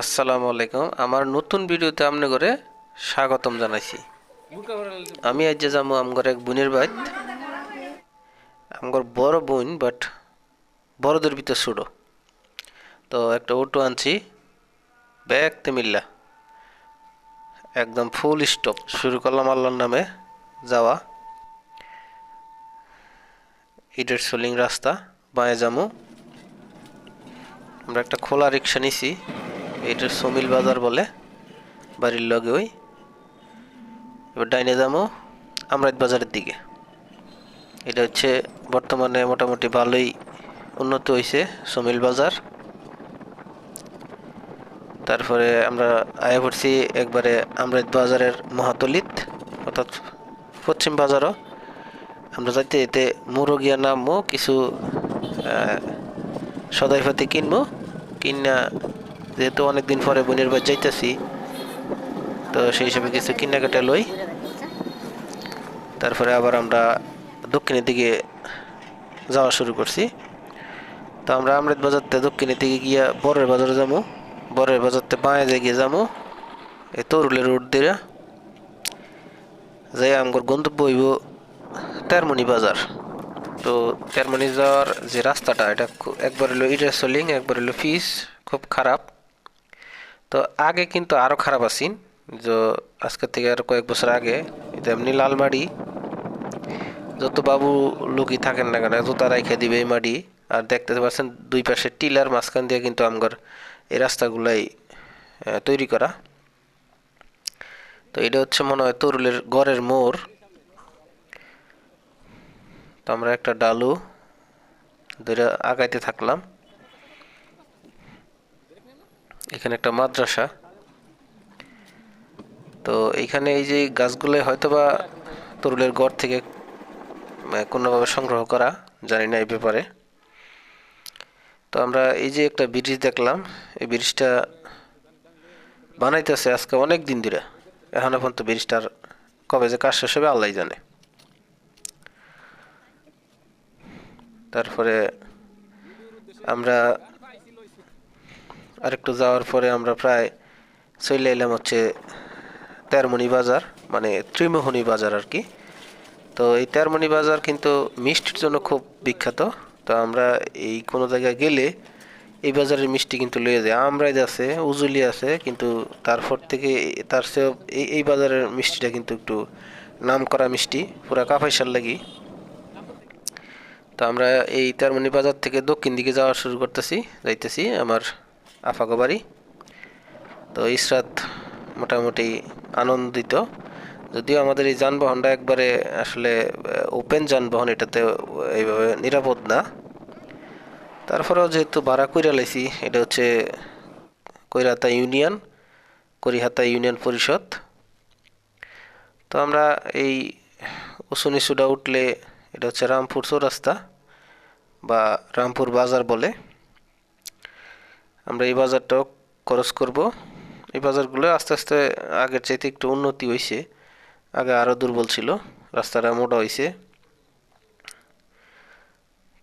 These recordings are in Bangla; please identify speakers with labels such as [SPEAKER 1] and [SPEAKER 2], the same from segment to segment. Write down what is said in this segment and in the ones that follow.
[SPEAKER 1] আসসালামু আলাইকুম। আমার নতুন ভিডিওতে আপনি করে স্বাগতম জানাইছি। আমি আজ যে যাব আমগর এক বোনের বাইত আমগর বড় বোন বাট বড়দের ভিতরে ছোট। তো একটা অটো আনছি ব্যাগ তেমিল্লা একদম ফুল স্টপ শুরু করলাম আল্লাহর নামে যাওয়া। ইটের সোলিং রাস্তা, বাঁয়ে যামু আমরা একটা খোলা রিক্সা নিছি। এটার সমিল বাজার বলে বাড়ির লগে ওই। এবার ডাইনে যাব আমরাত বাজারের দিকে। এটা হচ্ছে বর্তমানে মোটামুটি ভালোই উন্নত হয়েছে সমিল বাজার। তারপরে আমরা আয়া পড়ছি একবারে আমরাত বাজারের মহাতলিত অর্থাৎ পশ্চিম বাজারও। আমরা যাইতে যেতে মুরগিয়া নামবো কিছু আহ, সদাইপাতি কিনবো কিনা যেহেতু অনেকদিন পরে বোনের বাড়ি যাইতেছি, তো সেই হিসাবে কিছু কেনাকাটা লই। তারপরে আবার আমরা দক্ষিণের দিকে যাওয়া শুরু করছি। তো আমরা আমৃত বাজারতে দক্ষিণের দিকে গিয়া বরের বাজারে যাব বরের বাজারতে বাঁয়ে যে গিয়ে যাব এই তরুলের রোড দিয়ে যাই আমগর গন্তব্য হইব তেরমনি বাজার। তো তেরমনি যাওয়ার যে রাস্তাটা, এটা একবার হলো ইটা সোলিং একবার হলো ফিস, খুব খারাপ। তো আগে কিন্তু আরও খারাপ আছেন। যে আজকের থেকে আরও কয়েক বছর আগে এমনি লালমাড়ি যত বাবু লোকই থাকেন না কেন যত রাইখে দিবে এই মাড়ি। আর দেখতে পাচ্ছেন দুই পাশে টিলার মাঝখান দিয়ে কিন্তু আমগর এই রাস্তাগুলাই তৈরি করা। তো এটা হচ্ছে মনে হয় তরুলের গড়ের মোড়। তো আমরা একটা ডালু ধরে আগাইতে থাকলাম। এখানে একটা মাদ্রাসা। তো এইখানে এই যে গাছগুলো হয়তোবা তরুলের গড় থেকে কোনোভাবে সংগ্রহ করা, জানি না এই ব্যাপারে। তো আমরা এই যে একটা ব্রিজ দেখলাম, এই ব্রিজটা বানাইতেছে আজকে অনেক দিন ধরে। এখনও পর্যন্ত ব্রিজটার কবে যে কাজ শেষ হবে আল্লাহ জানে। তারপরে আমরা আরেকটু যাওয়ার পরে আমরা প্রায় চলে এলাম হচ্ছে তেরমনি বাজার মানে ত্রিমোহনী বাজার আর কি। তো এই তেরমনি বাজার কিন্তু মিষ্টির জন্য খুব বিখ্যাত। তো আমরা এই কোনো জায়গায় গেলে এই বাজারের মিষ্টি কিন্তু লয়ে যায় আমরাই আছে, উজুলি আছে, কিন্তু তারপর থেকে তার চেয়েও এই এই বাজারের মিষ্টিটা কিন্তু একটু নাম করা মিষ্টি, পুরা কাফাইসার লাগি। তো আমরা এই তেরমনি বাজার থেকে দক্ষিণ দিকে যাওয়া শুরু করতেছি, যাইতেছি আমার আফাগো বাড়ি তো ইসরাত মোটামুটি আনন্দিত। যদিও আমাদের এই যানবাহনটা একবারে আসলে ওপেন যানবাহন, এটাতে এইভাবে নিরাপদ না। তারপরেও যেহেতু ভাড়া কইরা লাইছি, এটা হচ্ছে কৈরাতা ইউনিয়ন, করিহাতা ইউনিয়ন পরিষদ। তো আমরা এই উঁচু নিচুটা উঠলে, এটা হচ্ছে রামপুর চৌরাস্তা বা রামপুর বাজার বলে। আমরা এই বাজারটাও খরচ করব। এই বাজারগুলো আস্তে আস্তে আগের চাইতে একটু উন্নতি হয়েছে আগে আরও দুর্বল ছিল রাস্তাটা মোটা হয়েছে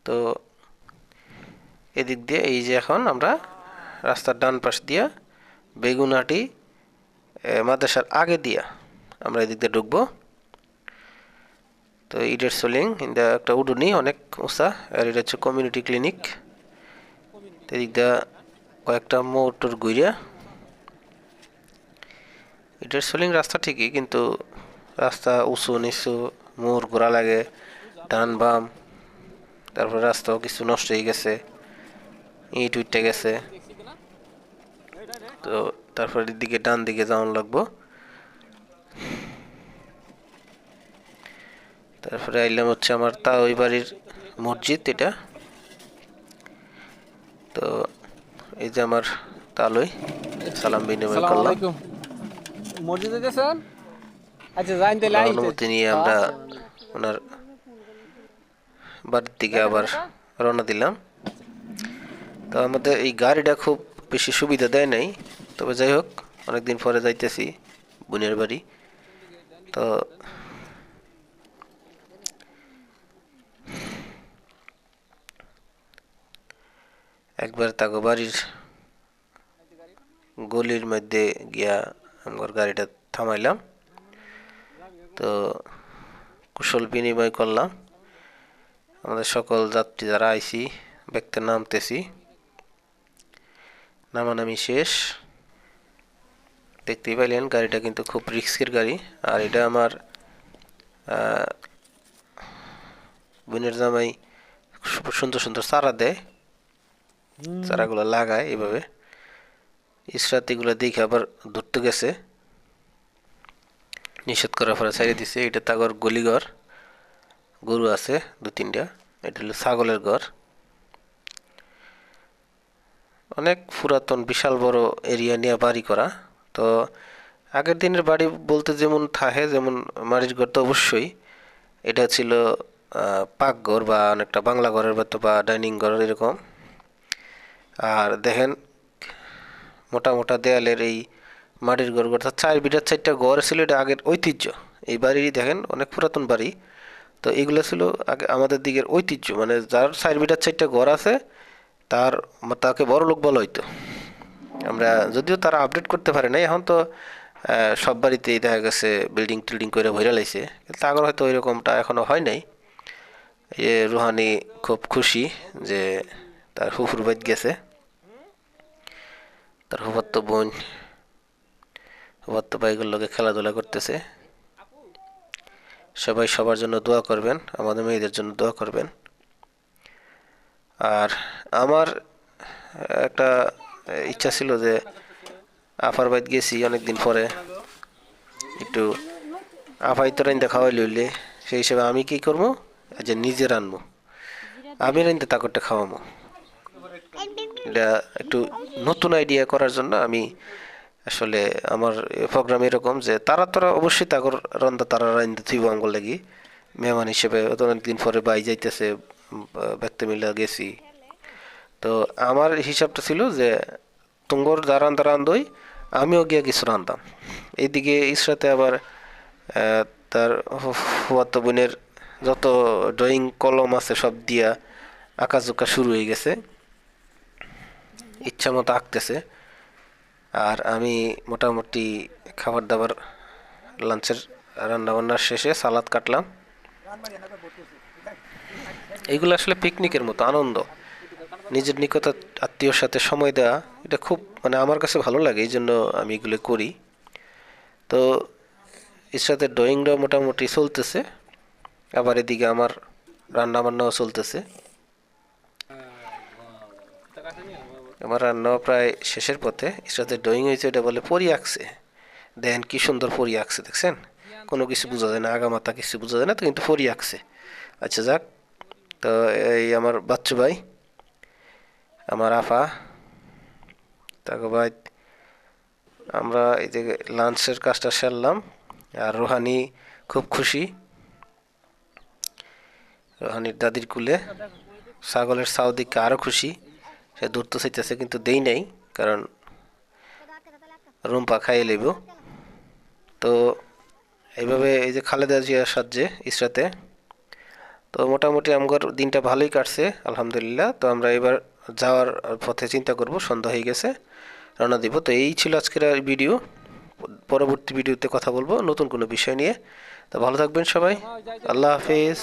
[SPEAKER 1] তো এদিক দিয়ে এই যে এখন আমরা রাস্তার ডান পাশ দিয়া বেগুনহাটি এ, মাদ্রাসার আগে দিয়া আমরা এদিক দিয়ে ঢুকবো। তো ইটের সোলিং এটা একটা উডুনি অনেক উঁচা আর এটা হচ্ছে কমিউনিটি ক্লিনিক। এদিক দিয়ে কয়েকটা মোটর গুইরা ইটের সোলিং রাস্তা ঠিকই, কিন্তু রাস্তা উঁচু নিচু, মোড় ঘোরা লাগে, ডান বাম, তারপর রাস্তাও কিছু নষ্ট হয়ে গেছে, ইট উঠতে গেছে। তো তারপর দিকে ডান দিকে যাওয়ান লাগবো। তারপরে আইলাম হচ্ছে আমার তা ওই বাড়ির মসজিদ, এটা তো এই যে আমার তালই সালাম বিনিময় করলাম।
[SPEAKER 2] মসজিদে গেছেন? আচ্ছা যাইন তাহলে
[SPEAKER 1] অনুমতি নিয়ে আমরা ওনার বাড়ির দিকে আবার রওনা দিলাম। তো আমাদের এই গাড়িটা খুব বেশি সুবিধা দেয় নাই। তবে যাই হোক অনেকদিন পরে যাইতেছি বোনের বাড়ি। তো একবার তাগো বাড়ির গলির মধ্যে গিয়া আমার গাড়িটা থামাইলাম। তো কুশল বিনিময় করলাম। আমাদের সকল যাত্রী যারা আইছি ব্যক্তি নামতেছি। নামানামি শেষ। দেখতেই পাইলেন গাড়িটা কিন্তু খুব রিস্কের গাড়ি। আর এটা আমার বোনের জামাই সুন্দর সুন্দর চারা দেয়। চারাগুলো লাগায় এভাবে। ইসরাতিগুলো দেখে আবার ধরতে গেছে। নিষেধ করার পরে ছেড়ে দিছে। এটা তাগর গলিঘর গরু আছে দু তিনটা। এটা হলো ছাগলের ঘর। অনেক পুরাতন, বিশাল বড় এরিয়া নিয়ে বাড়ি করা। তো আগের দিনের বাড়ি বলতে যেমন থাহে যেমন মাটির ঘর তো অবশ্যই। এটা ছিল পাকঘর বা অনেকটা বাংলা ঘরের মতো বা ডাইনিং ঘর এরকম। আর দেখেন, মোটা মোটা দেয়ালের এই মাটির ঘর অর্থাৎ চার বিটার চারটা ঘর ছিল, এটা আগের ঐতিহ্য। এই বাড়ি দেখেন, অনেক পুরাতন বাড়ি। তো এগুলো ছিল আগে আমাদের দিকের ঐতিহ্য মানে যার চার বিটার চারটা ঘর আছে, তার তাকে বড় লোক বলা হইতো। আমরা যদিও তারা আপডেট করতে পারে না এখন তো সব বাড়িতেই দেখা গেছে বিল্ডিং টিল্ডিং করে ভরে লাইছে। কিন্তু আগর হয়তো ওইরকমটা এখনও হয় নাই। এ রুহানি খুব খুশি যে তার হুফুর বাইত গেছে। তার হুফাত্ত বোন হুফাত্ত ভাইগুলোর লোকে খেলাধুলা করতেছে। সবাই সবার জন্য দোয়া করবেন, আমাদের মেয়েদের জন্য দোয়া করবেন। আর আমার একটা ইচ্ছা ছিল যে আফার বাইত গেছি অনেকদিন পরে। একটু আফাই তো রাইন্দা খাওয়াই লইলে সেই হিসেবে আমি কি করব? যে নিজে রানবো। আমি রাইন্দা তাকরটা খাওয়াবো। এটা একটু নতুন আইডিয়া করার জন্য আমি আসলে আমার প্রোগ্রাম এরকম যে তারা তোরা অবশ্যই তাগর রন্ধা তারা রাইন্দা থইব আঙ্গুল লাগি। মেহমান হিসেবে অনেকদিন পরে বাই যাইতেছে ব্যক্তি মিলে গেছি। তো আমার হিসাবটা ছিল যে তুঙ্গর যা রান্দা রান্ধই আমিও গিয়ে কিছু রান্দাম এইদিকে ইসরাতে আবার তার ফুয়াতো বোনের যত ড্রয়িং কলম আছে সব দিয়া আঁকা জোকা শুরু হয়ে গেছে। ইচ্ছা মতো আঁকতেছে। আর আমি মোটামুটি খাবার দাবার লাঞ্চের রান্নাবান্নার শেষে সালাদ কাটলাম। এইগুলো আসলে পিকনিকের মতো, আনন্দ। নিজের নিকট আত্মীয়র সাথে সময় দেওয়া এটা খুব মানে আমার কাছে ভালো লাগে এই জন্য আমি এগুলো করি। তো এর সাথে ড্রয়িংটাও মোটামুটি চলতেছে, আবার এদিকে আমার রান্নাবান্নাও চলতেছে। আমার রান্নাও প্রায় শেষের পথে সাথে ড্রয়িং হয়েছে, এটা বলে পরি আঁকছে। দেন কি সুন্দর পরি আঁকছে, দেখছেন? কোনো কিছু বোঝা যায় না আগামাতা কিছু বোঝা যায় না, তো কিন্তু পরি আঁকছে। আচ্ছা যাক, তো এই আমার বাচ্চু ভাই, আমার আফা তাকে ভাই, আমরা এই যে লাঞ্চের কাজটা সারলাম, আর রোহানি খুব খুশি। রোহানির দাদির কুলে ছাগলের সাউদিকে আরও খুশি। সে দূর তো চাইতেছে, কিন্তু দেই নাই, কারণ রুম্পা খাইয়ে লইব। তো এইভাবে এই যে খালেদা জিয়ার সাহায্যে ইসরাতে, তো মোটামুটি আমার দিনটা ভালোই কাটছে, আলহামদুলিল্লাহ। তো আমরা এবার যাওয়ার পথে চিন্তা করব, সন্ধ্যা হয়ে গেছে, রওনা দিব। তো এই ছিল আজকের ভিডিও। পরবর্তী ভিডিওতে কথা বলব নতুন কোনো বিষয় নিয়ে। তো ভালো থাকবেন সবাই। আল্লাহ হাফিজ।